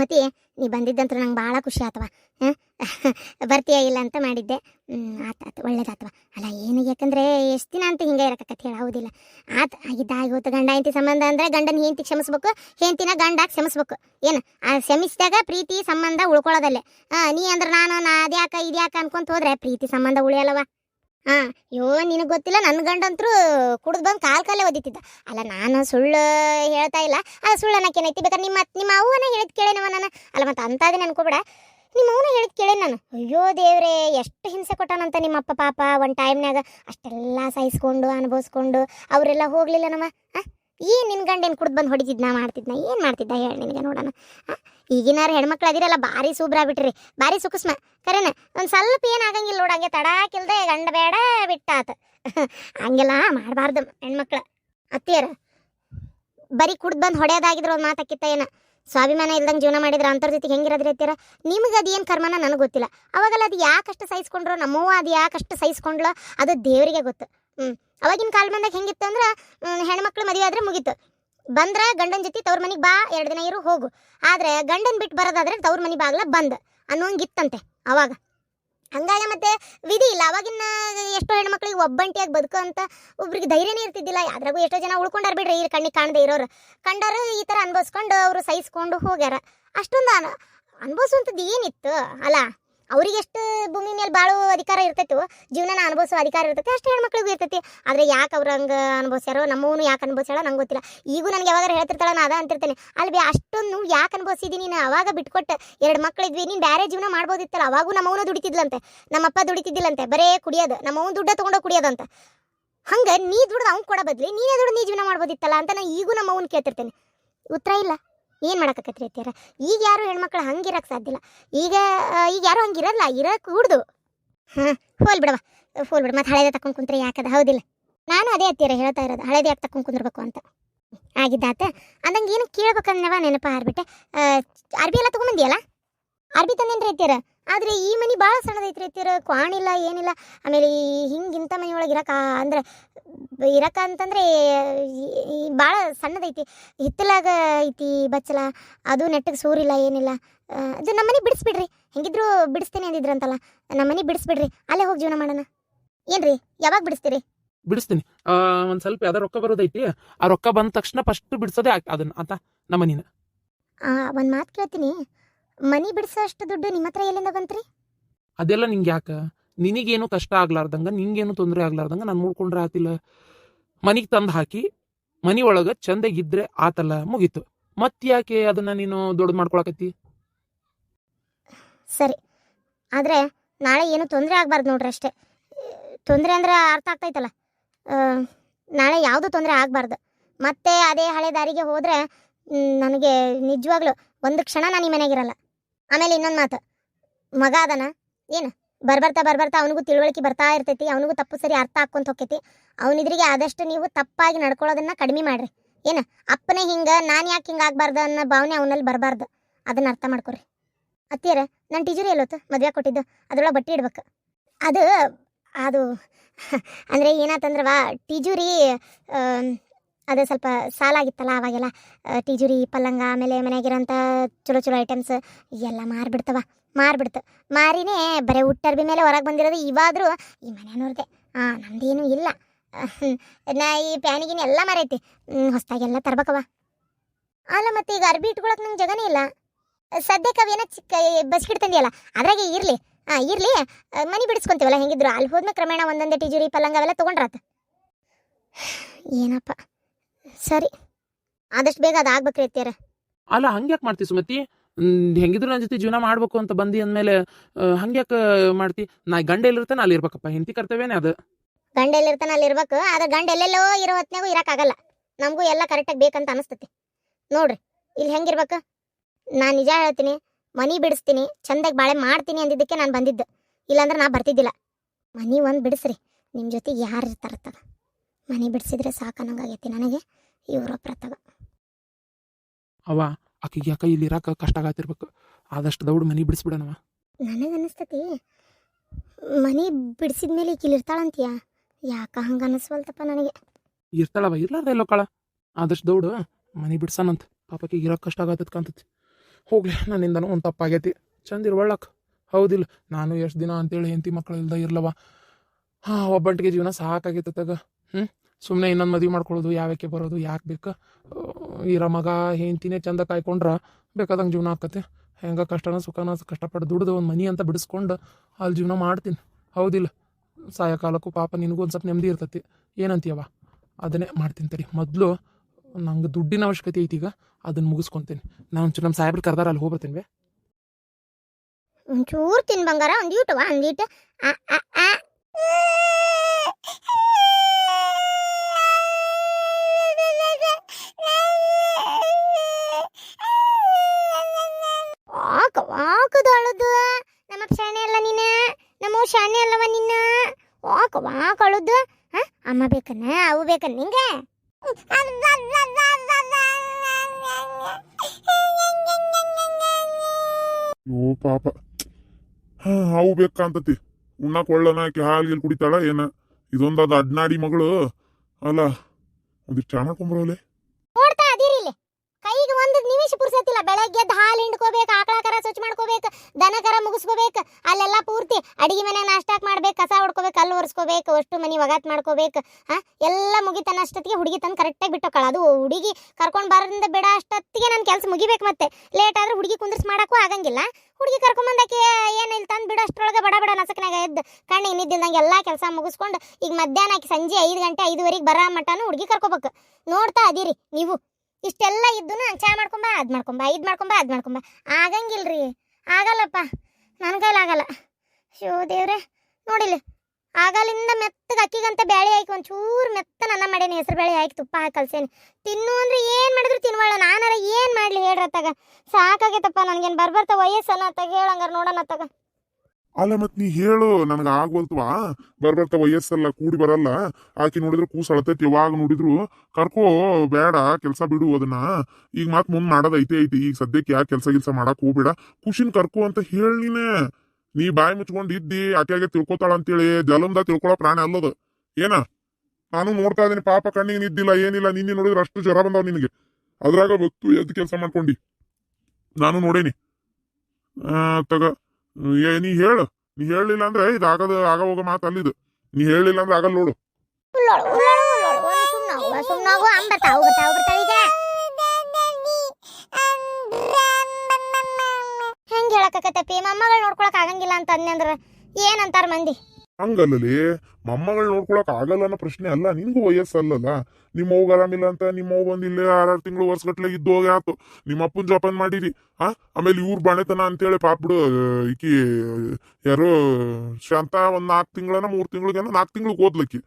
ಸುಮತಿ ನೀ ಬಂದಿದ್ದಂತ್ರ ನಂಗೆ ಭಾಳ ಖುಷಿ ಆತವ. ಬರ್ತೀಯ ಇಲ್ಲ ಅಂತ ಮಾಡಿದ್ದೆ. ಆತ ಆತ, ಒಳ್ಳೇದಾತವ. ಅಲ್ಲ ಏನು ಯಾಕಂದ್ರೆ ಎಷ್ಟು ದಿನ ಅಂತ ಹಿಂಗೆ ಇರಕತ್ತೆ ಹೇಳ, ಹೌದಿಲ್ಲ. ಆತ ಆಗಿದ್ದ ಆಗೋತ ಗಂಡ ಹೆಂಡತಿ ಸಂಬಂಧ ಅಂದ್ರೆ ಗಂಡನ ಹೆಂಡತಿ ಕ್ಷಮಿಸ್ಬೇಕು, ಹೆಂಡತಿನ ಗಂಡ ಕ್ಷಮಿಸ್ಬೇಕು. ಏನು? ಆ ಕ್ಷಮಿಸಿದಾಗ ಪ್ರೀತಿ ಸಂಬಂಧ ಉಳ್ಕೊಳ್ಳೋದಲ್ಲೇ. ಹಾಂ, ನೀ ಅಂದ್ರೆ ನಾನು, ನಾ ಅದ್ಯಾಕ, ಇದ್ಯಾಕ ಅನ್ಕೊಂತ ಹೋದ್ರೆ ಪ್ರೀತಿ ಸಂಬಂಧ ಉಳಿಯಲ್ಲವ? ಹಾ ಅಯ್ಯೋ ನಿನಗೆ ಗೊತ್ತಿಲ್ಲ ನನ್ನ ಗಂಡಂತ್ರು ಕುಡ್ದು ಬಂದು ಕಾಲು ಕಾಲೇ ಒದಿತಿದ್ದ. ಅಲ್ಲ, ನಾನು ಸುಳ್ಳು ಹೇಳ್ತಾ ಇಲ್ಲ. ಆ ಸುಳ್ಳು ಅನ್ನಕ್ಕೇನೈತಿ ಬೇಕಾದ್ರೆ ನಿಮ್ಮ ನಿಮ್ಮ ಅವ್ವನ ಹೇಳಿದ್ ಕೇಳೇನವ ನಾನು? ಅಲ್ಲ, ಮತ್ತೆ ಅಂತಾದೇನು ಅನ್ಕೋಬೇಡ. ನಿಮ್ಮ ಅವನ ಹೇಳಿದ್ ಕೇಳೇನ ನಾನು. ಅಯ್ಯೋ ದೇವ್ರೆ, ಎಷ್ಟು ಹಿಂಸೆ ಕೊಟ್ಟಾನಂತ ನಿಮ್ಮಪ್ಪ ಪಾಪ ಒಂದು ಟೈಮ್ನಾಗ ಅಷ್ಟೆಲ್ಲ ಸಹಿಸ್ಕೊಂಡು, ಅನುಭವಿಸ್ಕೊಂಡು, ಅವರೆಲ್ಲ ಹೋಗ್ಲಿಲ್ಲ ನಮ್ಮ ಆ? ಏನು ನಿನ್ನ ಗಂಡೇನು ಕುಡ್ದು ಬಂದು ಹೊಡಿತಿದ್ನ ಮಾಡ್ತಿದ್ನ? ಏನು ಮಾಡ್ತಿದ್ದ ಹೇಳಿ ನಿನಗೆ ನೋಡೋಣ? ಈಗಿನಾರು ಹೆಣ್ಮಕ್ಳು ಅದಿರಲ್ಲ, ಭಾರಿ ಸೂಬ್ರ ಬಿಟ್ರಿ ಭಾರಿ ಸುಖಸ್ಮ ಕರೆನ, ಒಂದು ಸ್ವಲ್ಪ ಏನು ಆಗಂಗಿಲ್ಲ ನೋಡ ಹಂಗೆ ತಡಾಕಿಲ್ದೆ ಗಂಡ ಬೇಡ ಬಿಟ್ಟಾತ. ಹಂಗೆಲ್ಲ ಮಾಡಬಾರ್ದು ಹೆಣ್ಮಕ್ಳು. ಅತ್ತಿಯರ, ಬರೀ ಕುಡ್ದು ಬಂದು ಹೊಡೆಯೋದಾಗಿದ್ರೆ ಒಂದು ಮಾತಾಕಿತ್ತ ಏನ? ಸ್ವಾಭಿಮಾನ ಇಲ್ದಂಗೆ ಜೀವನ ಮಾಡಿದ್ರೆ ಅಂಥವ್ರ ಜೊತೆಗೆ ಹೆಂಗಿರೋದ್ರಿ ಅತ್ತೀರ ನಿಮ್ಗೆ ಅದು ಏನು ಕರ್ಮನ ನನಗೆ ಗೊತ್ತಿಲ್ಲ. ಅವಾಗಲ್ಲ ಅದು ಯಾಕಷ್ಟು ಸಹಿಸ್ಕೊಂಡ್ರು ನಮ್ಮವ್ವ ಅದು ಯಾಕಷ್ಟು ಸಹಿಸ್ಕೊಂಡ್ಲೋ ಅದು ದೇವರಿಗೆ ಗೊತ್ತು. ಹ್ಞೂ ಅವಾಗಿನ ಕಾಲ ಬಂದಾಗ ಹೆಂಗಿತ್ತು ಅಂದ್ರೆ ಹೆಣ್ಮಕ್ಳು ಮದುವೆ ಆದ್ರೆ ಮುಗೀತು. ಬಂದ್ರೆ ಗಂಡನ ಜೊತೆ ತವ್ರ ಮನೆಗೆ ಬಾ, ಎರಡು ದಿನ ಇರು, ಹೋಗು. ಆದ್ರೆ ಗಂಡನ ಬಿಟ್ಟು ಬರೋದಾದ್ರೆ ತವ್ರ ಮನೆ ಬಾಗ್ಲ ಬಂದ್. ಅನ್ನೋಂಗಿತ್ತಂತೆ ಅವಾಗ. ಹಂಗಾಗಿ ಮತ್ತೆ ವಿಧಿ ಇಲ್ಲ. ಅವಾಗಿನ ಎಷ್ಟೋ ಹೆಣ್ಮಕ್ಳಿಗೆ ಒಬ್ಬಂಟಿಯಾಗಿ ಬದುಕು ಅಂತ ಒಬ್ರಿಗೆ ಧೈರ್ಯನೇ ಇರ್ತಿದ್ದಿಲ್ಲ. ಯಾವ್ದ್ರಾಗೂ ಎಷ್ಟೋ ಜನ ಉಳ್ಕೊಂಡಾರ ಬಿಡ್ರಿ ಈ ಕಣ್ಣಿಗೆ ಕಾಣದೇ ಇರೋರು. ಕಂಡರು ಈ ಥರ ಅನ್ಭವಿಸ್ಕೊಂಡು ಅವರು ಸಹಿಸ್ಕೊಂಡು ಹೋಗ್ಯಾರ. ಅಷ್ಟೊಂದು ಅನ, ಅನ್ಭವಿಸುವಂಥದ್ದು ಏನಿತ್ತು? ಅಲ್ಲ ಅವ್ರಿಗೆ ಎಷ್ಟು ಭೂಮಿ ಮೇಲೆ ಬಾಳೋ ಅಧಿಕಾರ ಇರ್ತೈತೋ, ಜೀವನನ ಅನುಭವಿಸೋ ಅಧಿಕಾರ ಇರ್ತೈತೆ, ಅಷ್ಟು ಹೆಣ್ಮಕ್ಳಿಗೂ ಇರ್ತೈತಿ. ಆದ್ರೆ ಯಾಕೆ ಅವ್ರು ಹಂಗೆ ಅನುಭವಿಸ್ಯಾರೋ, ನಮ್ಮವನು ಯಾಕೆ ಅನುಭವಿಸ್ಯಾಳೋ ನಂಗೆ ಗೊತ್ತಿಲ್ಲ. ಈಗೂ ನನಗೆ ಯಾವಾಗ ಹೇಳ್ತಿರ್ತಾಳ ನಾ ಅದ ಅಂತಿರ್ತೇನೆ. ಅಲ್ಲಿ ಬಿ ಅಷ್ಟೊಂದು ಯಾಕೆ ಅನುಭವಿಸಿದ್ದೀನಿ ನೀನು? ಅವಾಗ ಬಿಟ್ಕೊಟ್ಟು ಎರಡು ಮಕ್ಳಿದ್ವಿ, ನೀನು ಬೇರೆ ಜೀವನ ಮಾಡ್ಬೋದಿತ್ತಲ್ಲ, ಅವಾಗೂ ನಮ್ಮವನು ದುಡಿತಿದ್ಲಂತೆ. ನಮ್ಮಪ್ಪ ದುಡಿತಿದ್ದಿಲ್ಲಂತೆ, ಬರೇ ಕುಡಿಯೋದು, ನಮ್ಮವನು ದುಡ್ಡ ತೊಗೊಂಡೋಗಿ ಕುಡಿಯೋದಂತ. ಹಂಗೆ ನೀ ದುಡ್ದು ಅವ್ನು ಕೊಡೋ ಬದ್ಲಿ, ನೀನೇ ದುಡ್ಡು ನೀ ಜೀವನ ಮಾಡ್ಬೋದಿತ್ತಲ್ಲ ಅಂತ ನಾನು ಈಗೂ ನಮ್ಮ ಅವ್ನು ಕೇಳ್ತಿರ್ತೇನೆ. ಉತ್ತರ ಇಲ್ಲ. ಏನು ಮಾಡಕತ್ತೈತ್ರಿ ಅತ್ತಿಯರ? ಈಗ ಯಾರು ಹೆಣ್ಮಕ್ಳು ಹಂಗಿರಕ್ಕೆ ಸಾಧ್ಯ ಇಲ್ಲ. ಈಗ ಈಗ ಯಾರು ಹಂಗಿರಲ್ಲ, ಇರೋಕೆ ಕೂಡ್ದು. ಹಾಂ, ಹೋಲ್ ಬಿಡವ ಹೋಲ್ ಬಿಡ, ಮತ್ತೆ ಹಳೇದೇ ತಕೊಂಡು ಕುಂತ್ರೆ ಯಾಕದ ಹೌದಿಲ್ಲ. ನಾನು ಅದೇ ಅತ್ತಿಯರ ಹೇಳ್ತಾ ಇರೋದು, ಹಳೇದು ಯಾಕೆ ತಕೊಂಡು ಕುಂದಿರ್ಬೇಕು ಅಂತ. ಆಗಿದ್ದಾತ? ಅಂದಂಗೆ ಏನು ಕೇಳ್ಬೇಕನ್ನವ ನೆನಪ ಹಾರ್ಬಿಟ್ಟೆ. ಅರ್ಬಿ ಎಲ್ಲ ತಗೊಂಬಂದಿಯಲ್ಲ ಅರ್ಬಿ ತಂದೇನ್ರಿ ಐತಿರ ಆದ್ರೆ ಈ ಮನಿ ಭಾಳ ಸಣ್ಣದೈತ್ರಿ ಐತಿರ ಕ್ವಾಣಿಲ್ಲ ಏನಿಲ್ಲ ಆಮೇಲೆ ಈ ಹಿಂಗೆ ಇಂಥ ಮನೆ ಒಳಗೆ ಇರಕ ಅಂದ್ರೆ ಇರಕ ಅಂತಂದ್ರೆ ಭಾಳ ಸಣ್ಣದೈತಿ. ಹಿತ್ತಲಾಗ ಐತಿ ಬಚ್ಚಲ ಅದು ನೆಟ್ಟಗೆ ಸೂರಿಲ್ಲ ಏನಿಲ್ಲ ಅದು ನಮ್ಮ ನಮ್ಮನೆ ಬಿಡಿಸ್ಬಿಡ್ರಿ. ಹೆಂಗಿದ್ರು ಬಿಡಿಸ್ತೇನೆ ಅಂದಿದ್ರಂತಲ್ಲ. ನಮ್ಮನೆ ಬಿಡಿಸ್ಬಿಡ್ರಿ. ಅಲ್ಲೇ ಹೋಗಿ ಜೀವನ ಮಾಡೋಣ. ಏನ್ರಿ ಯಾವಾಗ ಬಿಡಿಸ್ತೀರಿ? ಬಿಡಿಸ್ತೀನಿ. ಒಂದು ಸ್ವಲ್ಪ ಯಾವ್ದೋ ರೊಕ್ಕ ಬರೋದೈತಿ. ಆ ರೊಕ್ಕ ಬಂದ ತಕ್ಷಣ ಫಸ್ಟ್ ಬಿಡಿಸೋದೇ ಅದನ್ನ ಅಂತ ನಮ್ಮ ಮನಿನ. ಒಂದು ಮಾತು ಕೇಳ್ತೀನಿ. ಮನಿ ಬಿಡಿಸೋ ಅಷ್ಟು ದುಡ್ಡು ನಿಮ್ಮ ಹತ್ರ ಎಲ್ಲಿಂದ ಬಂತ್ರಿ? ಅದೆಲ್ಲ ನಿಂಗೆ ಯಾಕ? ನಿನಗೇನು ಕಷ್ಟ ಆಗ್ಲಾರ್ದಂಗ ನಿಂಗೇನು ತೊಂದರೆ ಆಗ್ಲಾರ್ದಂಗ ನಾನು ಮುಡ್ಕೊಂಡ್ರೆ ಆತಿಲ್ಲ. ಮನಿಗೆ ತಂದು ಹಾಕಿ ಮನಿ ಒಳಗ ಚಂದಾಗಿದ್ರೆ ಆತಲ್ಲ ಮುಗೀತು. ಮತ್ತೆ ಯಾಕೆ ಅದನ್ನ ನೀನು ದೊಡ್ಡ ಮಾಡ್ಕೊಳಕತ್ತಿ? ಸರಿ. ಆದರೆ ನಾಳೆ ಏನು ತೊಂದರೆ ಆಗಬಾರ್ದು ನೋಡ್ರಿ ಅಷ್ಟೇ. ತೊಂದರೆ ಅಂದ್ರೆ ಅರ್ಥ ಆಗ್ತೈತಲ್ಲ. ನಾಳೆ ಯಾವುದು ತೊಂದರೆ ಆಗಬಾರ್ದು. ಮತ್ತೆ ಅದೇ ಹಳೆ ದಾರಿಗೆ ಹೋದರೆ ನನಗೆ ನಿಜವಾಗ್ಲೂ ಒಂದು ಕ್ಷಣ ನಾನು ಈ ಮನೆಗಿರಲ್ಲ ಆಮೇಲೆ ಇನ್ನೊಂದು ಮಾತು. ಮಗ ಅದನ, ಏನು, ಬರ್ಬರ್ತಾ ಬರ್ಬರ್ತಾ ಅವನಿಗೂ ತಿಳುವಳಿಕೆ ಬರ್ತಾ ಇರ್ತೈತಿ, ಅವನಿಗೂ ತಪ್ಪು ಸರಿ ಅರ್ಥ ಹಾಕ್ಕೊಂತ. ಹೋಕೈತಿ ಅವನಿದ್ರಿಗೆ ಆದಷ್ಟು ನೀವು ತಪ್ಪಾಗಿ ನಡ್ಕೊಳ್ಳೋದನ್ನ ಕಡಿಮೆ ಮಾಡ್ರಿ. ಏನು, ಅಪ್ಪನೇ ಹಿಂಗೆ, ನಾನು ಯಾಕೆ ಹಿಂಗೆ ಆಗಬಾರ್ದು ಅನ್ನೋ ಭಾವನೆ ಅವನಲ್ಲಿ ಬರಬಾರ್ದು. ಅದನ್ನ ಅರ್ಥ ಮಾಡ್ಕೊರಿ. ಅತ್ತಿಯರ ನನ್ನ ಟೀಚರ್ ಎಲ್ಲೋತು, ಮದುವೆ ಕೊಟ್ಟಿದ್ದು, ಅದ್ರೊಳಗೆ ಬಟ್ಟೆ ಇಡ್ಬೇಕು. ಅದು ಅದು, ಅಂದರೆ ಏನಾತಂದ್ರವ ಟೀಜುರಿ ಅದು ಸ್ವಲ್ಪ ಸಾಲ ಆಗಿತ್ತಲ್ಲ ಅವಾಗೆಲ್ಲ ಟೀಜುರಿ, ಪಲ್ಲಂಗ, ಆಮೇಲೆ ಮನೆಯಾಗಿರೋಂಥ ಚಲೋ ಚಲೋ ಐಟಮ್ಸ್ ಎಲ್ಲ ಮಾರ್ಬಿಡ್ತವ, ಮಾರ್ಬಿಡ್ತು. ಮಾರಿನೇ ಬರೀ ಉಟ್ಟರ್ಬಿ ಮೇಲೆ ಹೊರಗೆ ಬಂದಿರೋದು ಇವಾದರೂ ಈ ಮನೆಯವ್ರದ್ದೆ ಹಾಂ ನಮ್ದೇನೂ ಇಲ್ಲ. ನಾ ಈ ಪ್ಯಾನಿಗಿನ ಎಲ್ಲ ಮಾರೈತಿ. ಹೊಸ್ದಾಗೆಲ್ಲ ತರ್ಬೇಕವ ಅಲ್ಲ ಮತ್ತೆ ಈಗ ಅರ್ಬಿ ಇಟ್ಕೊಳಕ್ಕೆ ನಂಗೆ ಜಗನೇ ಇಲ್ಲ. ಸದ್ಯಕ್ಕೆ ಅವೇನೋ ಚಿಕ್ಕ ಬಸ್ಕಿಟ್ ತಂದಿಯಲ್ಲ, ಅದ್ರಾಗೆ ಇರ್ಲಿ ಹಾಂ ಇರ್ಲಿ ಮನಿ ಬಿಡಿಸ್ಕೊಂತೀವಲ್ಲ ಹೆಂಗಿದ್ರು. ಅಲ್ಲಿ ಹೋದ್ಮೇಲೆ ಕ್ರಮೇಣ ಒಂದೊಂದೇ ಟಿಜುರಿ, ಪಲ್ಲಂಗ ಅವೆಲ್ಲ ತೊಗೊಂಡ್ರಾತ. ಏನಪ್ಪ. ಸರಿ. ಆದಷ್ಟು ಬೇಗ ಅದು ಆಗ್ಬೇಕ್ರಿ ಅತ್ತೀರ ಅಲ್ಲ ಹಂಗ್ಯಾಕ್ ಮಾಡ್ತಿ ಸುಮತಿ? ಹೆಂಗಿದ್ರು ನನ್ನ ಜೊತೆ ಜೀವನ ಮಾಡ್ಬೇಕು ಅಂತ ಬಂದಿ ಅಂದ್ಮೇಲೆ ಹಂಗ್ಯಾಕೆ ಮಾಡ್ತಿ? ನಾ ಗಂಡ ಎಲ್ಲಿರ್ತಾನೆ ಅಲ್ಲಿ ಇರ್ಬೇಕಪ್ಪ ಹೆಂಡತಿ ಕರ್ತವ್ಯನೇ ಅದು. ಗಂಡ ಎಲ್ಲಿರ್ತಾನೆ ಅಲ್ಲಿ ಇರ್ಬೇಕು ಆದ್ರೆ ಗಂಡ ಎಲ್ಲೆಲ್ಲೋ ಇರೋ ಹೊತ್ನಾಗೂ ಇರೋಕ್ಕಾಗಲ್ಲ ನಮಗೂ ಎಲ್ಲ ಕರೆಕ್ಟಾಗಿ ಬೇಕಂತ ಅನಿಸ್ತತಿ. ನೋಡ್ರಿ ಇಲ್ಲಿ ಹೆಂಗಿರ್ಬೇಕು? ನಾನು ನಿಜ ಹೇಳ್ತೀನಿ ಮನಿ ಬಿಡಿಸ್ತೀನಿ ಚಂದಾಗಿ ಬಾಳೆ ಮಾಡ್ತೀನಿ ಅಂದಿದ್ದಕ್ಕೆ ನಾನು ಬಂದಿದ್ದು. ಇಲ್ಲಾಂದ್ರೆ ನಾ ಬರ್ತಿದ್ದಿಲ್ಲ. ಮನಿ ಒಂದು ಬಿಡಿಸ್ರಿ ನಿಮ್ಮ ಜೊತೆಗೆ ಯಾರು ಇರ್ತಾರತ್ತಾಗ ಮನಿ ಬಿಡಿಸಿದ್ರೆ ಸಾಕನ್ನಂಗಾಗೈತಿ ನನಗೆ. ಇವ್ರೊಬ್ರ ತಗ. ಅವ ಆಕಿಗೆ ಯಾಕ ಇಲ್ಲಿ ಇರಾಕ ಕಷ್ಟ ಆಗತ್ತಿರ್ಬೇಕು. ಆದಷ್ಟು ದೌಡ್ ಮನಿ ಬಿಡಿಸ್ಬಿಡನವ ನನಗೆ ಅನಿಸ್ತತಿ ಮನಿ ಬಿಡಿಸಿದ ಮೇಲೆ ಈಕಿಲ್ ಇರ್ತಾಳಂತೀಯ? ಯಾಕ ಹಂಗೆ ಅನಿಸ್ವಲ್ತಪ್ಪ ನನಗೆ. ಇರ್ತಾಳವ ಇರ್ಲಾರ್ದ ಎಲ್ಲೋ ಕಳ. ಆದಷ್ಟು ದೌಡು ಮನಿ ಬಿಡ್ಸನಂತ. ಪಾಪಕ್ಕೆ ಇರೋಕೆ ಕಷ್ಟ ಆಗತ್ತದ ಕಾಂತತಿ. ಹೋಗ್ಲಿ ನನ್ನಿಂದನೂ ಒಂದು ತಪ್ಪಾಗೈತಿ ಚಂದ ಇರ್ವಳ್ಳಕ್ ಹೌದಿಲ್ಲ ನಾನು ಎಷ್ಟು ದಿನ ಅಂತೇಳಿ ಹೆಂಡತಿ ಮಕ್ಕಳು ಇಲ್ದ ಇರ್ಲವ ಹಾಂ, ಒಬ್ಬಂಟಿಗೆ ಜೀವನ ಸಾಕಾಗಿತ್ತು ತಗ. ಹ್ಞೂ ಸುಮ್ಮನೆ ಇನ್ನೊಂದು ಮದುವೆ ಮಾಡ್ಕೊಳ್ಳೋದು ಯಾವಕ್ಕೆ ಬರೋದು, ಯಾಕೆ ಬೇಕು? ಇರೋ ಮಗ, ಹೆಂಡ್ತಿನೇ ಚಂದ ಕಾಯ್ಕೊಂಡ್ರೆ ಬೇಕಾದಂಗೆ ಜೀವನ ಆಕತೆ ಹೆಂಗ ಕಷ್ಟನ ಸುಖನ ಕಷ್ಟಪಟ್ಟು ದುಡ್ದು ಒಂದು ಮನಿ ಅಂತ ಬಿಡಿಸ್ಕೊಂಡು ಅಲ್ಲಿ ಜೀವನ ಮಾಡ್ತೀನಿ. ಹೌದಿಲ್ಲ. ಸಾಯಕಾಲಕ್ಕೂ ಪಾಪ ನಿನಗೂ ಒಂದು ಸ್ವಲ್ಪ ನೆಮ್ಮದಿ ಇರ್ತೈತಿ. ಏನಂತೀಯವ ಅದನ್ನೇ ಮಾಡ್ತೀನಿ ತರಿ ಮೊದಲು ನಂಗೆ ದುಡ್ಡಿನ ಅವಶ್ಯಕತೆ ಐತಿ ಈಗ. ಅದನ್ನು ಮುಗಿಸ್ಕೊತೀನಿ. ನಾನು ಒಂಚೂರು ನಮ್ಮ ಸಾಹೇಬ್ರು ಕರ್ದಾರ, ಅಲ್ಲಿ ಹೋಗ್ಬರ್ತೀನಿ ಒಂಚೂರು ತಿನ್ ಬಂಗಾರ, ಒಂದು ಇಟುವ ಆ ವಾಕ ವಾಕದೊಳದು ನಮ್ಮ ಶಾಣೆ ಅಲ್ಲ ನೀನ? ನಮ್ಮ ಶಾಣೆ ಅಲ್ಲವ ನಿನ್ನ ವಾಕ ವಾಕ ಅಳುದು. ಅಮ್ಮ ಬೇಕನ್ನ ಅವು ಬೇಕನ್ ನಿಂಗೆ? ಅಯ್ಯೋ ಪಾಪ. ಅವು ಬೇಕಂತತಿ ಉಣ್ಣಕ್ ಒಳ್ಳನ ಆಕೆ ಹಾಲು ಗೀಲ್ ಕುಡಿತಾಳ ಏನ? ಇದೊಂದು ಅದು ಅಡ್ನಾಡಿ ಮಗಳು. ಅಲ್ಲ, ಒಂದಿಷ್ಟು ಚಾ ಮಾಡ್ಕೊಂಬರೋಲೆ ನೋಡ್ತಾ ಅದೀರಿ ಇಲ್ಲಿ ಕೈಗೆ ಒಂದು ನಿಮಿಷ ಎದ್ದು ಹಾಲು ಹಿಂಡ್ಕೋಬೇಕು, ಆಕಳ ಕರ ಸ್ವಚ್ಛ ಮಾಡ್ಕೋಬೇಕು, ದನ ಕರ ಮುಗಿಸ್ಕೋಬೇಕು, ಅಲ್ಲೆಲ್ಲ ಪೂರ್ತಿ ಅಡಿಗೆ ಮನೆ ನಾಷ್ಟಾಕ್ ಮಾಡ್ಬೇಕು, ಕಸ ಹೊಡ್ಕೋಬೇಕು, ಕಲ್ಲು ಒರೆಸ್ಕೋಬೇಕು, ಅಷ್ಟು ಮನಿ ಒಗಾತ್ ಮಾಡ್ಕೋಬೇಕು ಹಾ ಎಲ್ಲ ಮುಗಿತಾನ ಅಷ್ಟೊತ್ತಿಗೆ ಹುಡುಗಿ ತಂದು ಕರೆಕ್ಟಾಗಿ ಬಿಟ್ಟೋಕಳ. ಅದು ಹುಡುಗಿ ಕರ್ಕೊಂಡು ಬಾರದಿಂದ ಬಿಡ, ಅಷ್ಟೊತ್ತಿಗೆ ನನ್ನ ಕೆಲಸ ಮುಗಿಬೇಕು ಮತ್ತೆ. ಲೇಟ್ ಆದ್ರೆ ಹುಡುಗಿ ಕುಂದ್ರಿಸಿ ಮಾಡಕ್ಕೂ ಆಗಂಗಿಲ್ಲ. ಹುಡುಗಿ ಕರ್ಕೊಂಬಂದಾಕಿ ಏನು ಇಲ್ಲಿ, ತಂದು ಬಿಡೋ, ಅಷ್ಟರೊಳಗೆ ಬಡ ಬಡ ನಸಕನಾಗ ಎದ್ದು ಕಣ್ಣು ಇನ್ನಿದ್ದಿಲ್ದಂಗೆ ಎಲ್ಲ ಕೆಲಸ ಮುಗಿಸ್ಕೊಂಡು ಈಗ ಮಧ್ಯಾಹ್ನ ಆಕಿ ಸಂಜೆ ಐದು ಗಂಟೆ ಐದುವರೆಗೆ ಬರೋ ಮಟ್ಟನೂ ಹುಡುಗಿ ಕರ್ಕೋಬೇಕು. ನೋಡ್ತಾ ಅದೀರಿ ನೀವು. ಇಷ್ಟೆಲ್ಲ ಇದ್ದು ಚಾ ಮಾಡ್ಕೊಂಬ ಅದ್ ಮಾಡ್ಕೊಂಬ ಇದ್ ಮಾಡ್ಕೊಂಬ ಅದ್ ಮಾಡ್ಕೊಂಬ ಆಗಂಗಿಲ್ರಿ. ಆಗಲ್ಲಪ್ಪ. ನನ್ನ ಕೈಲಾಗಲ್ಲ ಶೋ ದೇವ್ರೆ. ನೋಡಿಲ್ಲ. ಆಗಲಿಂದ ಮೆತ್ತಗೆ ಅಕ್ಕಿಗಂತ ಬೇಳೆ ಹಾಕಿ ಒಂಚೂರು ಮೆತ್ತ ನನ್ನ ಮಾಡೇನಿ ಹೆಸರು ಬೇಳೆ ಹಾಕಿ ತುಪ್ಪ ಹಾಕಿ ಕಲ್ಸೇನಿ ತಿನ್ನು ಅಂದ್ರೆ ಏನು ಮಾಡಿದ್ರು ತಿನ್ವಾಳ ನಾನಾರ ಏನು ಮಾಡ್ಲಿ ಹೇಳ್ರಿ ಅತ್ತಾಗ. ಸಾಕಾಗೈತಪ್ಪ ನನಗೇನು ಬರ್ಬರ್ತ ವಯಸ್ಸನ್ನ ಅತ್ತಾಗ ಹೇಳಂಗಾರ ನೋಡೋಣ ಅತ್ತಾಗ ಅಲ್ಲ, ಮತ್ ನೀ ಹೇಳು, ನನಗ ಆಗ್ವಲ್ತವಾ ಬರ್ಬರ್ತ ವಯಸ್ಸಲ್ಲ ಕೂಡಿ ಬರಲ್ಲ. ಆಕಿ ನೋಡಿದ್ರು ಕೂಸ್ ಯಾವಾಗ ನೋಡಿದ್ರು. ಕರ್ಕೋ, ಬೇಡ, ಕೆಲಸ ಬಿಡು ಅದನ್ನ. ಈಗ ಮತ್ ಮುಂದ್ ಮಾಡೋದ್ ಐತೆ ಐತಿ. ಈಗ ಸದ್ಯಕ್ಕೆ ಯಾಕೆ ಕೆಲಸ ಗಿಲ್ಸ ಮಾಡಕ್ ಹೋಗ್ಬೇಡ. ಖುಷಿನ್ ಕರ್ಕೋ ಅಂತ ಹೇಳಿ ನೀನೆ. ನೀ ಬಾಯಿ ಮುಚ್ಕೊಂಡ್ ಇದ್ದಿ ಆಕೆಗೆ ತಿಳ್ಕೊತಾಳ ಅಂತೇಳಿ. ಜಲಮ್ದ ತಿಳ್ಕೊಳ್ಳೋ ಪ್ರಾಣಿ ಅಲ್ಲದ. ಏನ? ನಾನು ನೋಡ್ತಾ ಇದೀನಿ ಪಾಪ ಕಣ್ಣಿಗೆ ನಿದ್ದಿಲ್ಲ, ಏನಿಲ್ಲ. ನಿನ್ನೆ ನೋಡಿದ್ರೆ ಅಷ್ಟು ಜ್ವರ ಬಂದಾವ ನಿನಗೆ. ಅದ್ರಾಗ ಗೊತ್ತು ಎದ್ದು ಕೆಲಸ ಮಾಡ್ಕೊಂಡಿ. ನಾನು ನೋಡೇನಿ. ತಗ ನೀ ಹೇಳು. ನೀ ಹೇಳಲಿಲ್ಲ ಅಂದ್ರೆ ಇದು ಆಗದ ಆಗ ಹೋಗೋ ಮಾತು ಅಲ್ಲಿದು. ನೀ ಹೇಳಲಿಲ್ಲ ಅಂದ್ರೆ ಆಗಲ್ಲ ನೋಡು. ಹೆಂಗ್ ಹೇಳಕತ್ತಪ್ಪಿ ಮೊಮ್ಮಗಳು ನೋಡ್ಕೊಳಕ್ ಆಗಂಗಿಲ್ಲ ಅಂತ ಅಂದೆ ಅಂದ್ರ ಏನಂತಾರ ಮಂದಿ? ಹಂಗಲ್ಲಲಿ. ಮೊಮ್ಮಗಳು ನೋಡ್ಕೊಳಕ್ ಆಗಲ್ಲ ಅನ್ನೋ ಪ್ರಶ್ನೆ ಅಲ್ಲ ನಿಮ್ಗೂ ವಯಸ್ಸಲ್ಲಲ್ಲ? ನಿಮ್ಮ ಅವ್ಗ ಆರಾಮಿಲ್ಲ ಅಂತ, ನಿಮ್ಮ ಅವ್ ಬಂದು ಇಲ್ಲೇ ಆರಾರು ತಿಂಗಳು ವರ್ಷಗಟ್ಲೆ ಇದ್ದು ಹೋಗಿ ಆತು. ನಿಮ್ಮ ಅಪ್ಪನ ಜೋಪಾನ ಮಾಡಿರಿ, ಆ? ಆಮೇಲೆ ಇವ್ರ ಬಾಣೆತನ ಅಂತೇಳಿ ಪಾಪ ಬಿಡು, ಈಕಿ, ಯಾರು, ಶಾಂತ ಒಂದ್ ನಾಲ್ಕು ತಿಂಗಳನ, ಮೂರ್ ತಿಂಗಳಿಗೇನ ನಾಲ್ಕು ತಿಂಗಳಿಗೆ ಓದ್ಲಕ್ಕಿ.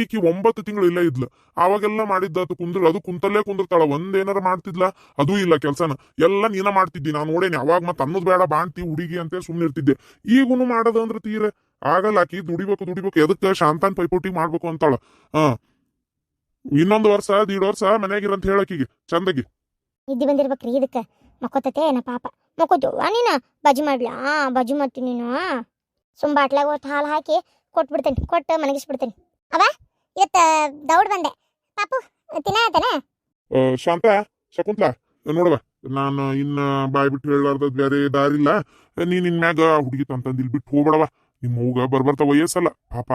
ಈಕಿ ಒಂಬತ್ತು ತಿಂಗಳು ಇಲ್ಲ ಇದ್ಲ. ಅವಾಗೆಲ್ಲ ಮಾಡಿದ್ದಾತು ಕುಂದ್ರ ಅದು ಕುಂತಲ್ಲೇ ಕುಂದಿರ್ತಾಳ. ಒಂದೇನಾರ ಮಾಡ್ತಿದ್ಲ, ಅದೂ ಇಲ್ಲ ಕೆಲ್ಸನ. ಎಲ್ಲ ನೀನ ಮಾಡ್ತಿದ್ದಿ, ನಾನು ನೋಡೇನಿ, ಅವಾಗ ಮತ್ತೆ ಅನ್ನೋದು ಬೇಡ, ಬಾಣ್ತಿ, ಹುಡುಗಿ ಅಂತ ಸುಮ್ಮನಿರ್ತಿದ್ದೆ ಈಗೂನು ಮಾಡೋದು ಅಂದ್ರೆ ತೀರ. ಆಗಲ್ಲ, ಆಕಿ ದುಡಿಬೇಕು ದುಡಿಬೇಕು ಎದಕ್ಕೆ ಶಾಂತಾನ್ ಪೈಪೋಟಿ ಮಾಡ್ಬೇಕು ಅಂತಾಳ. ಹಾ. ಇನ್ನೊಂದು ವರ್ಷ ದೀಡ್ ವರ್ಷ ಮನ್ಯಾಗಿರಂತ ಹೇಳಕಿಗೆ ಚಂದಗಿ. ನಿದ್ದೆ ಬಂದಿರ್ಬೇಕ್ರಿ ಇದಕ್ಕೆ. ಮಕ್ಕೋತತೆ ಏನ ಪಾಪ. ಮಕ್ಕೋತು ನೀನ? ಬಜ್ಜಿ ಮಾಡ್ಲಿ ಆ ಬಜ್ಜಿ ಮಾಡ್ತೀನಿ ನೀನು ಸುಮ್ ಬಾಟ್ಲಾಗ ಒಟ್ಟು ಹಾಲು ಹಾಕಿ ಕೊಟ್ಬಿಡ್ತೇನೆ ಕೊಟ್ಟು ಮನಗಿಸ್ಬಿಡ್ತೇನೆ. ಅವ ಇವತ್ತ ದೌಡ್ ಬಂದೆ. ಪಾಪು ತಿನ್ನ ಶಾಂತ ಶಕುಂತ್ಲಾ ನೋಡುವ ನಾನು ಇನ್ನ ಬಾಯ್ ಬಿಟ್ಟು ಹೇಳಾರ್ದ ಬೇರೆ ದಾರಿಲ್ಲ. ನಿನ್ ಮ್ಯಾಗ ಹುಡುಗಿ ತಂತಂದಿಲ್ ಬಿಟ್ಟು ಹೋಗ್ಬೇಡವ. ನಿಮ್ಮ ಮೂಗ ಬರ್ಬರ್ತ ವಯಸ್ಸಲ್ಲ. ಪಾಪ,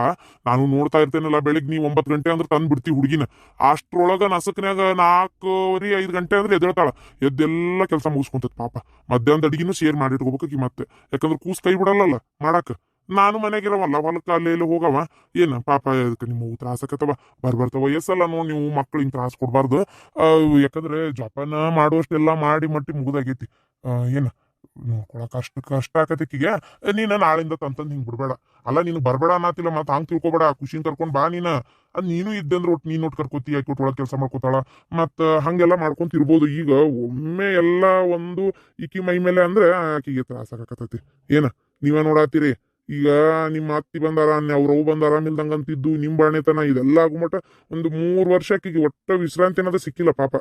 ನಾನು ನೋಡ್ತಾ ಇರ್ತೇನಲ್ಲ, ಬೆಳಿಗ್ಗೆ ನೀವು ಒಂಬತ್ತು ಗಂಟೆ ಅಂದ್ರೆ ತಂದು ಬಿಡ್ತಿ ಹುಡುಗಿನ. ಅಷ್ಟ್ರೊಳಗ ನಸಕ್ನ್ಯಾಗ ನಾಲ್ಕೂವರೆ, ಐದು ಗಂಟೆ ಅಂದ್ರೆ ಎದ್ದೇಳ್ತಾಳ. ಎದ್ದೆಲ್ಲ ಕೆಲಸ ಮುಗಿಸ್ಕೊಂತತ್ ಪಾಪ. ಮಧ್ಯಾಹ್ನದ ಅಡಿಗೆನೂ ಶೇರ್ ಮಾಡಿಟ್ಕೋಬೇಕಿ ಮತ್ತೆ. ಯಾಕಂದ್ರೆ ಕೂಸ್ ಕೈ ಬಿಡಲ್ಲಲ್ಲ ಮಾಡಾಕ. ನಾನು ಮನೆಗಿರವಲ್ಲ, ಹೊಲಕ್ಕೆ ಅಲ್ಲೇ ಇಲ್ಲಿ ಹೋಗವ. ಏನ ಪಾಪ, ಅದಕ್ಕೆ ನಿಮ್ಮ ತ್ರಾಸಕತ್ತವ ಬರ್ಬರ್ತಾವ ವಯಸ್ಸಲ್ಲ ನೋಡಿ ನೀವು ಮಕ್ಳು ಹಿಂಗೆ ತ್ರಾಸ ಕೊಡಬಾರ್ದು. ಯಾಕಂದ್ರೆ ಜೋಪಾನ ಮಾಡುವಷ್ಟೆಲ್ಲ ಮಾಡಿ ಮಟ್ಟಿ ಮುಗಿದಾಗೈತಿ. ಏನ? ನೋಡ್ಕೊಳಕ್ ಅಷ್ಟ ಕಷ್ಟ ಆಕತಿಕ್ಕಿಗೆ ನೀನ ನಾಳಿಂದ ತಂತಂದ್ ಹಿಂಗ್ ಬಿಡ್ಬೇಡ. ಅಲ್ಲ, ನೀನು ಬರ್ಬೇಡ ಅನ್ನತಿಲ್ಲ ಮತ್ತೆ ಹಂಗ್ ತಿಳ್ಕೊಬೇಡ. ಖುಷಿನ್ ಕರ್ಕೊಂಡ್ ಬಾ ನೀನ. ಅದ್ ನೀನು ಇದ್ದೆ ಒಟ್ ಒಟ್ಟು ನೀನ್ ಒಟ್ಟು ಕರ್ಕೋತಿ, ಆಕಿ ಒಟ್ಟು ಒಳಗ್ ಕೆಲಸ ಮಾಡ್ಕೋತಾಳ. ಮತ್ತ ಹಂಗೆಲ್ಲ ಮಾಡ್ಕೊಂತ ಇರ್ಬೋದು. ಈಗ ಒಮ್ಮೆ ಎಲ್ಲ ಒಂದು ಈಕಿ ಮೈ ಮೇಲೆ ಅಂದ್ರೆ ಆಕಿಗೆ ತ್ರಾಸ ಆಕತೈತಿ ಏನ? ನೀವೇ ನೋಡಾತಿರಿ. ಈಗ ನಿಮ್ಮ ಅತ್ತಿ ಬಂದಾರ ಅವ್ರವು ಬಂದ ಆರಾಮಿಲ್ದಂಗ ಅಂತಿದ್ದು ನಿಮ್ ಬಾಣೆತನ ಇದೆಲ್ಲ ಆಗುಮಟ ಒಂದು ಮೂರು ವರ್ಷಕ್ಕೆ ಒಟ್ಟ ವಿಶ್ರಾಂತಿ ಅನ್ನೋದು ಸಿಕ್ಕಿಲ್ಲ ಪಾಪ.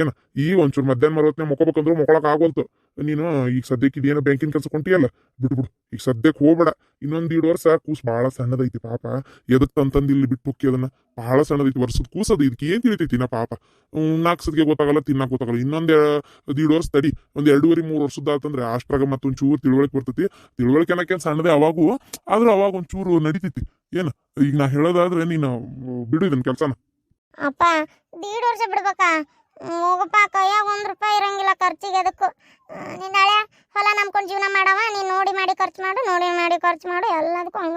ಏನ, ಈ ಒಂಚೂರು ಮಧ್ಯಾಹ್ನ ಮರವತ್ನೆ ಮುಕ್ಕೋಬೇಕಂದ್ರು ಮುಕೊಳಕ್ ಆಗೋಲ್ತು. ನೀನು ಈಗ ಸದ್ಯಕ್ಕೆ ಇದೇನು ಬ್ಯಾಂಕಿನ ಕೆಲಸ ಕೊಂಟಿಯಲ್ಲ ಬಿಟ್ಬಿಡು ಈಗ ಸದ್ಯಕ್ಕೆ ಹೋಗ್ಬೇಡ. ಇನ್ನೊಂದು ಎರಡು ವರ್ಷ ಕೂಸ್ ಭಾಳ ಸಣ್ಣದೈತಿ ಪಾಪ. ಎದಕ್ ಅಂತಂದಿಲ್ಲಿ ಇಲ್ಲಿ ಬಿಟ್ಟು ಹೋಗಿ ಅದನ್ನ? ಭಾಳ ಸಣ್ಣದೈತಿ, ವರ್ಷದ ಕೂಸದ ಇದಕ್ಕೆ ಏನ್ ತಿಳಿತೈತಿ ನಾ ಪಾಪ? ನಾಲ್ಕು ಸದ್ಗೆ ಗೊತ್ತಾಗಲ್ಲ, ತಿನ್ನಾಕ್ ಗೊತ್ತಾಗಲ್ಲ. ಇನ್ನೊಂದು ದೀಡ್ ವರ್ಷ ತಡಿ, ಒಂದು ಎರಡೂವರೆ, ಮೂರು ವರ್ಷದ ಆತಂದ್ರೆ ಅಷ್ಟ್ರಾಗ ಮತ್ತೊಂದು ಚೂರು ತಿಳುವಳಿಕೆ ಬರ್ತೈತಿ. ತಿಳುವಳಿಕೆ ಅನ್ನಕೇನ್ ಸಣ್ಣದೇ ಅವಾಗೂ, ಆದ್ರೆ ಅವಾಗ ಒಂಚೂರು ನಡಿತೈತಿ. ಏನು, ಈಗ ನಾ ಹೇಳೋದಾದ್ರೆ ನೀನು, ಬಿಡು ಇದನ್ನ ಕೆಲಸನ. ಅಪ್ಪ, ದೀಡ್ ವರ್ಷ ಬಿಡ್ಬೇಕಾ? ಹೋಗಪ್ಪ ಒಂದ್ ರೂಪಾಯಿ ಇರಂಗಿಲ್ಲ ಖರ್ಚಿಗೆ ಅದಕ್ಕೂ. ನಿನ್ನ ಹಳೆ ಹೊಲ ನಂಬ್ಕೊಂಡು ಜೀವನ ಮಾಡವ, ನೀನು ನೋಡಿ ಮಾಡಿ ಖರ್ಚು ಮಾಡು, ನೋಡಿ ಮಾಡಿ ಖರ್ಚು ಮಾಡು, ಎಲ್ಲದಕ್ಕೂ ಹಂಗ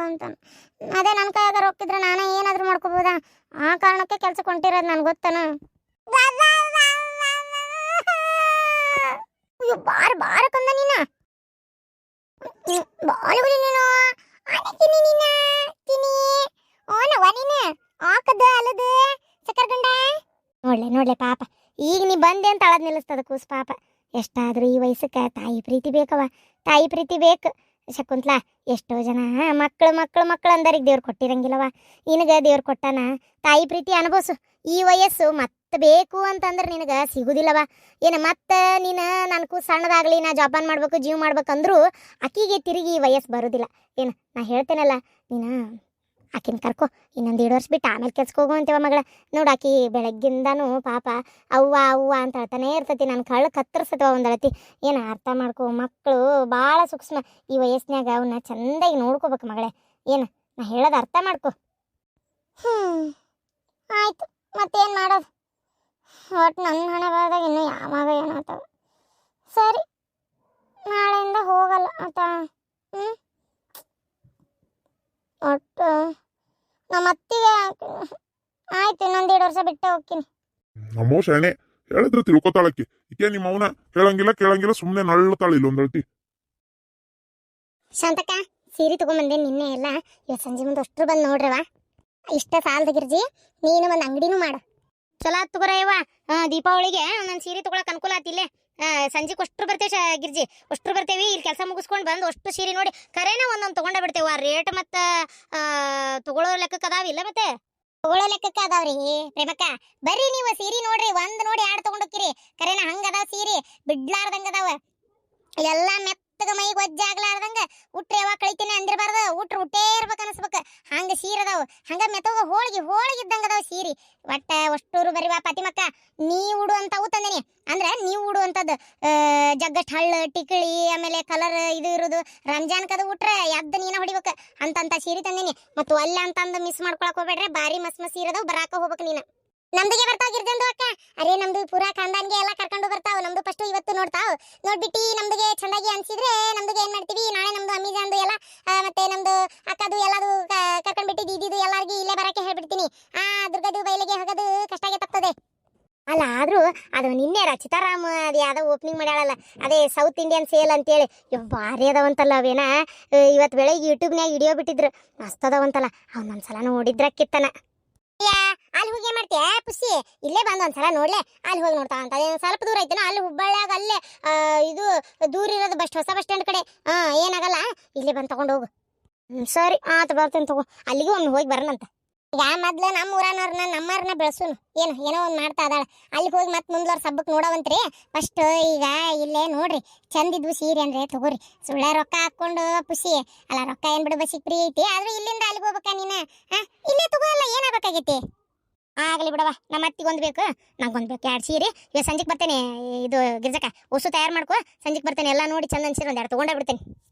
ಅದೇ ನನ್ನ ಕೈಯಾಗ ರೊಕ್ಕಿದ್ರೆ ನಾನೇ ಏನಾದರೂ ಮಾಡ್ಕೋಬೋದಾ? ಆ ಕಾರಣಕ್ಕೆ ಕೆಲಸ ಹೊಂಟಿರೋದು ನನ್ಗೆ ಗೊತ್ತನ? ಅಯ್ಯೋ, ಬಾರ ಬಾರ ಕಂದ ನೀನ. ಬಾಳುಗುಲಿ ನೀನು. ಅಡಕಿನಿ ನೀನ ತಿನಿ ಓನವ ನೀನು. ಆಕದ ಅಲ್ಲದ ಸಕ್ಕರೆ ಗಂಡ ನೋಡ್ಲೆ ನೋಡ್ಲೆ, ಪಾಪ. ಈಗ ನೀ ಬಂದೆ ಅಂತ ಅಳದ್ ನಿಲ್ಲಿಸ್ತದ ಕೂಸ್ ಪಾಪ. ಎಷ್ಟಾದರೂ ಈ ವಯಸ್ಸಕ್ಕೆ ತಾಯಿ ಪ್ರೀತಿ ಬೇಕವ ತಾಯಿ ಪ್ರೀತಿ ಬೇಕು. ಶಕುಂತ್ಲಾ ಎಷ್ಟೋ ಜನ ಮಕ್ಕಳು ಮಕ್ಕಳು ಮಕ್ಕಳು ಅಂದರಿಗೆ ದೇವ್ರು ಕೊಟ್ಟಿರಂಗಿಲ್ಲವ ನಿನಗೆ ದೇವ್ರು ಕೊಟ್ಟಾನ? ತಾಯಿ ಪ್ರೀತಿ ಅನುಭವಿಸು. ಈ ವಯಸ್ಸು ಮತ್ತೆ ಬೇಕು ಅಂತಂದ್ರೆ ನಿನಗೆ ಸಿಗುದಿಲ್ಲವ ಏನು ಮತ್ತೆ ನೀನು ನನಗೂ ಸಣ್ಣದಾಗ್ಲಿ ನಾ ಜೋಪಾನ ಮಾಡ್ಬೇಕು, ಜೀವ ಮಾಡ್ಬೇಕಂದ್ರೂ ಅಕ್ಕಿಗೆ ತಿರುಗಿ ಈ ವಯಸ್ಸು ಬರೋದಿಲ್ಲ. ಏನು ನಾ ಹೇಳ್ತೇನಲ್ಲ, ನೀನು ಆಕಿನ ಕರ್ಕೊ, ಇನ್ನೊಂದು ಎರಡು ವರ್ಷ ಬಿಟ್ಟು ಆಮೇಲೆ ಕೆಲ್ಸಕ್ಕೆ ಹೋಗು ಅಂತೇವ ಮಗಳ. ನೋಡು ಆಕಿ ಬೆಳಗ್ಗಿಂದನೂ ಪಾಪ ಅವ್ವ ಅವ್ವ ಅಂತ ಹೇಳ್ತಾನೆ ಇರ್ತತಿ. ನನ್ನ ಕಳ್ಳ ಕತ್ತರಿಸ್ತವ ಒಂದಳತಿ. ಏನು ಅರ್ಥ ಮಾಡ್ಕೊ ಮಕ್ಕಳು ಭಾಳ ಸೂಕ್ಷ್ಮ. ಈ ವಯಸ್ಸಿನಾಗ ಅವನ್ನ ಚೆಂದಾಗಿ ನೋಡ್ಕೋಬೇಕು ಮಗಳೇ. ಏನು, ನಾ ಹೇಳೋದು ಅರ್ಥ ಮಾಡ್ಕೊ. ಹ್ಞೂ ಆಯಿತು. ಮತ್ತೇನು ಮಾಡೋದು? ಒಟ್ಟು ನನ್ನ ಹಣ ಬರದಾಗ ಇನ್ನು ಯಾವಾಗ ಏನಾಗ್ತವೆ ಸರಿ, ನಾಳೆಯಿಂದ ಹೋಗಲ್ಲ ಆತ. ಹ್ಞೂ ಒಟ್ಟು ನಮ್ಮ ಅತ್ತಿಗೆ ಆಯ್ತು ಇನ್ನೊಂದು ಎರಡು ವರ್ಷ ಬಿಟ್ಟೆ ಹೋಗ್ತೀನಿ. ನಮ್ಮೋ ಶರಣೆ ಹೇಳಿದ್ರೆ ತಿಳ್ಕೊತಾಳಕ್ಕೆ. ಈಕೆ ನಿಮ್ಮ ಅವನ ಹೇಳಂಗಿಲ್ಲ ಕೇಳಂಗಿಲ್ಲ ಸುಮ್ಮನೆ ನಳ್ಳುತ್ತಾಳ ಇಲ್ಲೊಂದು ಹೇಳ್ತಿ ಶಾಂತಕ್ಕ ಸೀರೆ ತಗೊಂಬಂದೆ ನಿನ್ನೆ ಎಲ್ಲ. ಇವತ್ತು ಸಂಜೆ ಮುಂದೆ ಅಷ್ಟ್ರು ಬಂದು ನೋಡ್ರವ ಇಷ್ಟ ಸಾಲದ ಗಿರ್ಜಿ ನೀನು ಒಂದು ಅಂಗಡಿನೂ ಮಾಡು. ಚಲೋ ಆತ್ ಇವ ದೀಪಾವಳಿಗೆ ನನ್ನ ಸೀರೆ ತಗೊಳಕ್ ಅನುಕೂಲ ಆತಿಲ್ಲ ಸಂಜೆಗೆ ಅಷ್ಟ್ರು ಬರ್ತೇವೆ ಗಿರ್ಜಿ. ಅಷ್ಟ್ರು ಬರ್ತೇವಿ ಇಲ್ಲಿ ಕೆಲಸ ಮುಗಿಸ್ಕೊಂಡು ಬಂದು ಅಷ್ಟು ಸೀರೆ ನೋಡಿ ಕರೇನ ಒಂದೊಂದು ತೊಗೊಂಡೇ ಬಿಡ್ತೇವೆ. ಆ ರೇಟ್ ಮತ್ತು ತಗೊಳ್ಳೋ ಲೆಕ್ಕಕ್ಕೆ ಅದಾವಿಲ್ಲ ಮತ್ತೆ? ತಗೊಳ್ಳೋ ಲೆಕ್ಕಕ್ಕೆ ಅದಾವ್ರಿ. ಪ್ರೇಮಕ್ಕ ಬರ್ರಿ ನೀವು ಸೀರೆ ನೋಡ್ರಿ. ಒಂದು ನೋಡಿ ಎರಡು ತಗೊಂಡೋಕಿರಿ ಕರೇನ ಹಂಗ ಅದಾವ ಸೀರೆ. ಬಿಡ್ಲಾರ್ದಂಗೆ ಅದಾವ. ಎಲ್ಲ ಮೆತ್ತಗ ಮೈಗೆ ಒಜ್ಜೆ ಆಗ್ಲಾರ್ದಂಗ ಉಟ್ರೆ ಯಾವಾಗ ಕಳಿತೀನಿ ಅಂದಿರಬಾರ್ದು, ಉಟ್ರು ಉಟ್ಟೇ ಇರ್ಬೇಕು ಅನ್ಸ್ಬೇಕು. ಹಂಗ ಸೀರೆ ಅದಾವ, ಹಂಗ ಮೆತ್ತಗ ಹೋಳಿಗೆ ಹೋಳಿಗೆ ಇದ್ದಂಗ ಅದಾವ ಸೀರೆ. ಒಟ್ಟ ಅಷ್ಟೂರು ಬರಿವಾ ಪಾತಿಮಕ್ಕ ನೀ ಉಡುವಂತವು ತಂದೇನಿ. ಅಂದ್ರೆ ನೀವು ಉಡುವಂಥದ್ದು ಜಗ್ಗಷ್ಟು ಹಳ್ಳ, ಟಿಕಳಿ, ಆಮೇಲೆ ಕಲರ್ ಇದು ಇರೋದು ರಂಜಾನ್ ಕದ ಉಟ್ರೆ ಎದ್ದು ನೀನ ಹೊಡಿಬೇಕು. ಅಂತಂತ ಸೀರೆ ತಂದೇನಿ. ಮತ್ತು ಅಲ್ಲ ಅಂತಂದು ಮಿಸ್ ಮಾಡ್ಕೊಳಕ್ ಹೋಗ್ಬೇಡ್ರೆ ಬಾರಿ ಮಸ್ ಮಸ್ ಅದಾವ, ಬರಾಕ ಹೋಗ್ಬೇಕು ನೀನು. ನಮ್ದಿಗೆ ಬರ್ತಾವ ಗಿರ್ಜಂದು ಅಕ್ಕ. ಅರೆ, ನಮ್ದು ಪೂರಾ ಖಾನ್ದಾನ್ಗೆ ಎಲ್ಲ ಕರ್ಕೊಂಡು ಬರ್ತಾವ. ನಮ್ದು ಫಸ್ಟ್ ಇವತ್ತು ನೋಡ್ತಾವ. ನೋಡ್ಬಿಟ್ಟು ನಮ್ದಿಗೆ ಚಂದಾಗಿ ಅನ್ಸಿದ್ರೆ ನಮ್ದಿಗೆ ಏನ್ ಮಾಡ್ತೀವಿ? ನಾಳೆ ನಮ್ದು ಅಮಿಜಾನ್ದು ಎಲ್ಲ ಮತ್ತೆ ನಮ್ದು ಅಕ್ಕದು ಎಲ್ಲದು ಕರ್ಕೊಂಡ್ಬಿಟ್ಟು ದೀದಿದು ಎಲ್ಲರಿಗೂ ಇಲ್ಲೇ ಬರಕ್ಕೆ ಹೇಳ್ಬಿಡ್ತೀನಿ. ಆ, ದುರ್ಗದು ಬಯಲಿಗೆ ಹೋಗೋದು ಕಷ್ಟಾಗೆ ತಪ್ತದೆ. ಅಲ್ಲ, ಆದ್ರೂ ಅದು ನಿನ್ನೆ ರಚಿತಾರಾಮ್ ಅದು ಯಾವ್ದೋ ಓಪನಿಂಗ್ ಮಾಡ್ಯಾಳಲ್ಲ, ಅದೇ ಸೌತ್ ಇಂಡಿಯನ್ ಸೇಲ್ ಅಂತೇಳಿ. ಭಾರಿ ಅದಾವಂತಲ್ಲ ಅವೇನ? ಇವತ್ತು ಬೆಳಗ್ಗೆ ಯೂಟ್ಯೂಬ್ನ್ಯಾಗ ವಿಡಿಯೋ ಬಿಟ್ಟಿದ್ರು. ಮಸ್ತ್ ಅದಾವಂತಲ್ಲ. ನಮ್ಮ ಸಲ ನೋಡಿದ್ರ ಕಿತ್ತನ ಅಲ್ಲಿ ಹೋಗಿ ಏನ್ ಮಾಡ್ತೀಯ? ಪುಸಿ ಇಲ್ಲೇ ಬಂದು ಒಂದ್ಸಲ ನೋಡ್ಲೆ. ಅಲ್ಲಿ ಹೋಗಿ ನೋಡ್ತಾ ಅಂತ. ಸ್ವಲ್ಪ ದೂರ ಐತೆ ಅಲ್ಲಿ ಹುಬ್ಬಳ್ಳಿಯಾಗ ಅಲ್ಲೇ ಇದು ದೂರ ಇರೋದು ಬಸ್, ಹೊಸ ಬಸ್ ಸ್ಟ್ಯಾಂಡ್ ಕಡೆ. ಹಾ ಏನಾಗಲ್ಲ, ಇಲ್ಲೇ ಬಂದು ತಗೊಂಡು ಹೋಗು. ಸರಿ, ಆತ, ಬರ್ತೇನೆ ತಗೋ. ಅಲ್ಲಿಗೂ ಒಮ್ಮೆ ಹೋಗಿ ಬರೋಣಂತ. ಈಗ ಮೊದ್ಲು ನಮ್ಮ ಊರನವ್ರನ್ನ ನಮ್ಮವ್ರನ್ನ ಬೆಳೆಸುನು? ಏನು, ಏನೋ ಒಂದು ಮಾಡ್ತಾ ಅದಾಳ. ಅಲ್ಲಿ ಹೋಗಿ ಮತ್ತೆ ಮುಂದ್ಲವ್ರ ಸಬ್ಬಕ್ಕೆ ನೋಡವಂತ್ರಿ. ಫಸ್ಟ್ ಈಗ ಇಲ್ಲೇ ನೋಡ್ರಿ. ಚಂದಿದ್ವು ಸೀರೆ ಅಂದ್ರೆ ತಗೋರಿ. ಸುಳ್ಳ ರೊಕ್ಕ ಹಾಕೊಂಡು ಖುಷಿ ಅಲ್ಲ, ರೊಕ್ಕ ಏನ್ ಬಿಡು, ಬಸ್ಸಿಗೆ ಫ್ರೀ ಐತಿ. ಆದ್ರೆ ಇಲ್ಲಿಂದ ಅಲ್ಲಿಗೆ ಹೋಗ್ಬೇಕಾ ನೀನು? ಹಾ? ಇಲ್ಲೇ ತಗೋ, ಅಲ್ಲ ಏನಾಗಬೇಕಾಗೈತಿ ಆಗಲಿ ಬಿಡವ ನಮ್ಮ ಅತ್ತಿಗೆ ಒಂದು ಬೇಕು. ನಂಗೊಂದು ಬೇಕು, ಎರಡು ಸೀರೆ. ಇವಾಗ ಸಂಜೆಗೆ ಬರ್ತೇನೆ, ಇದು ಗಿರ್ಜಕ, ಹೊಸು ತಯಾರು ಮಾಡ್ಕೊ. ಸಂಜೆಗೆ ಬರ್ತೇನೆ, ಎಲ್ಲ ನೋಡಿ ಚಂದ ಸೀರೆ ಒಂದು ಎರಡು ತೊಗೊಂಡೇ ಬಿಡ್ತೇನೆ.